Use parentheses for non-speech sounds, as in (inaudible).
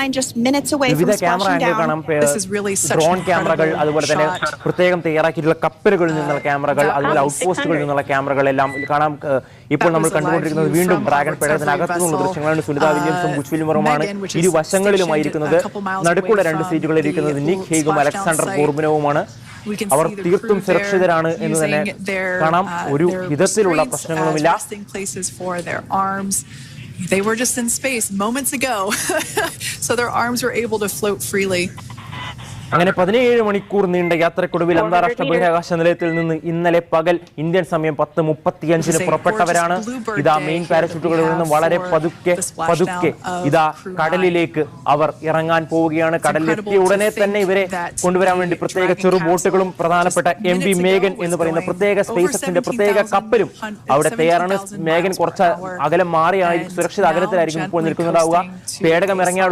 line just minutes away from splashing down. This is really such an drone ക്യാമറകൾ അതുപോലെ തന്നെ. പ്രത്യേകം തയ്യാറാക്കിയിട്ടുള്ള കപ്പലുകളിൽ നിന്നുള്ള ക്യാമറകൾ അതുപോലെ ഔട്ട് പോസ്റ്റുകളിൽ നിന്നുള്ള ക്യാമറകളെല്ലാം കാണാം. ഇപ്പോൾ നമ്മൾ കണ്ടുകൊണ്ടിരിക്കുന്നത് വീണ്ടും ഡ്രാഗൺ പേടകത്തിനകത്തു നിന്നുള്ള ദൃശ്യങ്ങളാണ്. സുനിത വില്യംസും uh, ബുച്ച് വിൽമറുമാണ് Megan, ഇരു വശങ്ങളിലുമായിരിക്കുന്നത്. നടുക്കുള്ള രണ്ട് സീറ്റുകളിൽ ഇരിക്കുന്നത് നിക് ഹേഗും അലക്സാണ്ടർ. ബോർബിനവുമാണ് അവർ തീർത്തും സുരക്ഷിതരാണ് എന്ന് തന്നെ കാണാം. uh, ഒരു വിധത്തിലുള്ള പ്രശ്നങ്ങളുമില്ല. They were just in space moments ago, (laughs) so their arms were able to float freely. അങ്ങനെ പതിനേഴ് മണിക്കൂർ നീണ്ട യാത്രക്കൊടുവിൽ അന്താരാഷ്ട്ര ബഹിരാകാശ നിലയത്തിൽ നിന്ന് ഇന്നലെ പകൽ ഇന്ത്യൻ സമയം പത്ത് മുപ്പത്തിയഞ്ചിന് പുറപ്പെട്ടവരാണ്. ഇതാ മെയിൻ പാരഷൂട്ടുകളിൽ നിന്നും വളരെ പതുക്കെ പതുക്കെ ഇതാ കടലിലേക്ക് അവർ ഇറങ്ങാൻ പോവുകയാണ്. കടലിലെത്തിയ ഉടനെ തന്നെ ഇവരെ കൊണ്ടുവരാൻ വേണ്ടി പ്രത്യേക ചെറു ബോട്ടുകളും പ്രധാനപ്പെട്ട എം പി മേഗൻ എന്ന് പറയുന്ന പ്രത്യേക സ്പേസ് എക്സിന്റെ പ്രത്യേക കപ്പലും അവിടെ തയ്യാറാണ്. മേഗൻ കുറച്ച് അകലം മാറിയായി സുരക്ഷിത അകലത്തിലായിരിക്കും ഇപ്പോൾ നിൽക്കുന്നുണ്ടാവുക പേടകം ഇറങ്ങിയ